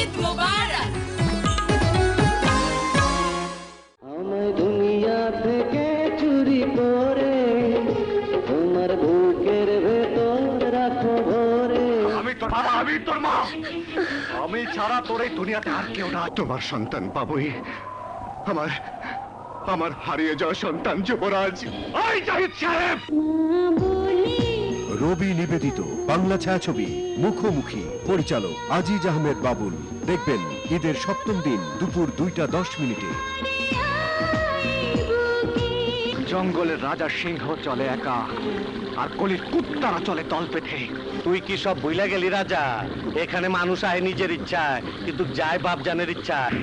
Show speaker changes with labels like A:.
A: ঈদ মোবারক। চুরি করে তোমার বুকের ভেতর আমি তোর বাবা আমি তোর মা। আমি ছাড়া তোর এই দুনিয়াতে আর কেউ না
B: তোমার সন্তান বাবুই আমার আমার হারিয়ে যাওয়া সন্তান যুবরাজ।
A: ওই জাহিদ সাহেব!
C: রবি নিবেদিত। বাংলা ছায়াছবি মুখোমুখি। পরিচালক আজিজ আহমেদ বাবুল। দেখবেন ঈদের সপ্তম দিন দুপুর দুইটা দশ মিনিটে।
A: জঙ্গলের রাজা সিংহ চলে একা আর কলির কুত্তারা চলে দল পেঠে
D: তুই কি সব ভুলে গেলি রাজা? এখানে মানুষ আয় নিজের ইচ্ছায় কিন্তু যায় বাপ জানের ইচ্ছায়।